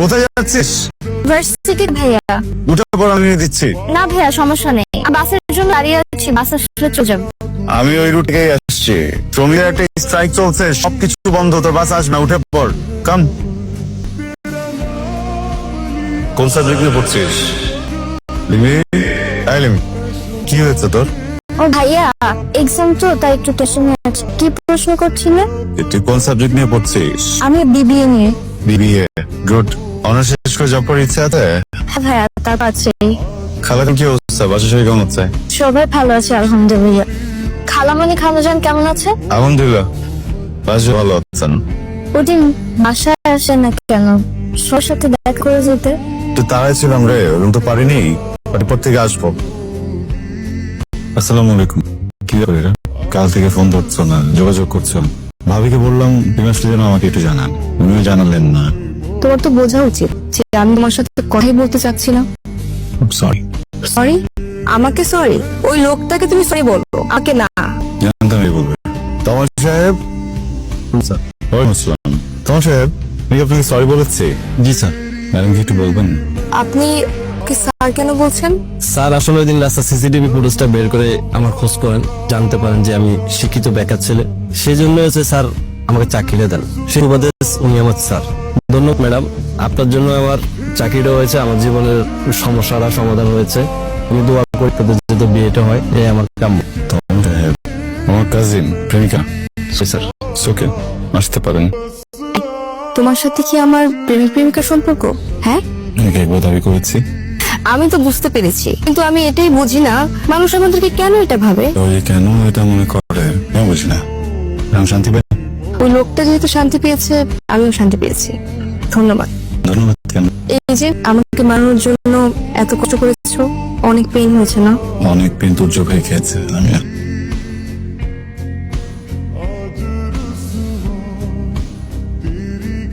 কোথায় যাচ্ছিস? ভার্সিটি ভাইয়া। উঠে পর আমি নিয়ে দিচ্ছি। না ভাইয়া সমস্যা নেই। বাসের জন্য দাঁড়িয়ে আছি বাস আসলে চলে যাব। আমি ওই রুট আসছি। শ্রমিকের একটা স্ট্রাইক চলছে সবকিছু বন্ধ তোর বাস আসবে না, উঠে পড়। কাম কোন সাবজেক্ট নিয়ে পড়ছিস? লিমি? লিমি কি হয়েছে তোর? ও ভাইয়া এক্সাম তো তাই একটু টেনশনে আছে। কি প্রশ্ন করছিলে? তুই কোন সাবজেক্ট নিয়ে পড়ছিস? আমি বিবিএ নিয়ে। বিবিএ। গুড। অনার্স শেষ করে জব করার ইচ্ছা আছে? হ্যাঁ ভাইয়া তার আছে খালার কি অবস্থা? বাসা সবাই কেমন আছে? সবাই ভালো আছে আলহামদুলিল্লাহ। খালামণি খালাজান কেমন আছে? আলহামদুলিল্লাহ। বাসা ভালো আছেন? ওদিন বাসায় আসে না কেন? সবার সাথে দেখা করে যেতে। তো তারাই ছিলাম রে ওরকম তো পারিনি এরপর থেকে আসব। আসসালামু আলাইকুম। কি ব্যাপার কাল থেকে ফোন ধরছো না যোগাযোগ করছ না। ভাবিকে বললাম বিমাসটা যেন আমাকে একটু জানান। উনিও জানালেন না। তোমার তো বোঝা উচিত যে আমি তোমার সাথে কথাই বলতে চাচ্ছিলাম সরি সরি আমাকে সরি ওই লোকটাকে তুমি সরি বলো আমাকে না। জানতাম এই বলবে। তোমার সাহেব? স্যার। তোমার সাহেব আমি আপনাকে সরি বলেছি? জি স্যার। ম্যাডাম কি একটু বলবেন? আপনি কি স্যার কেন বলছেন? স্যার আসলে ওই দিন রাস্তা সিসিটিভি ফুটেজটা বের করে আমার খোঁজ করেন জানতে পারেন যে আমি শিক্ষিত বেকার ছেলে। সেই জন্য হচ্ছে স্যার আমাকে চাকরিটা দেন। সেই উপদেশ উনি আমার স্যার। ধন্যবাদ ম্যাডাম। আপনার জন্য আমার চাকরিটা হয়েছে আমার জীবনের সমস্যাটা সমাধান হয়েছে। আমি দোয়া করি তাদের যাতে বিয়েটা হয় এই আমার কাম্য। তোমার আমার কাজিন প্রেমিকা। স্যার। ওকে আসতে পারেন। তোমার সাথে কি আমার প্রেমিক প্রেমিকার সম্পর্ক? হ্যাঁ? একবার দাবি করেছি। আমি তো বুঝতে পেরেছি। কিন্তু আমি এটাই বুঝি না মানুষ আমাদেরকে কেন এটা ভাবে? ওই কেন এটা মনে করে? আমি বুঝি না? আমি শান্তি পাই? ওই লোকটা যেহেতু শান্তি পেয়েছে আমিও শান্তি পেয়েছি। ধন্যবাদ। ধন্যবাদ কেন? এই যে আমাকে মানানোর জন্য এত কষ্ট করেছ অনেক পেইন হয়েছে না? অনেক পেন তোর চোখে খেয়েছে আমি